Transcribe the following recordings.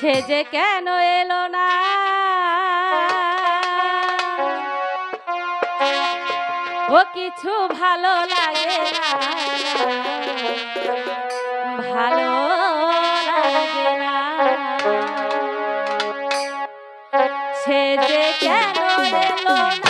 সে যে কেন এলো না? ও কিছু ভালো লাগে না। ভালো লাগে না। সে যে কেন এলো না?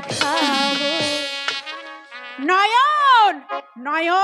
দেখাবো। নয়ন! নয়ন!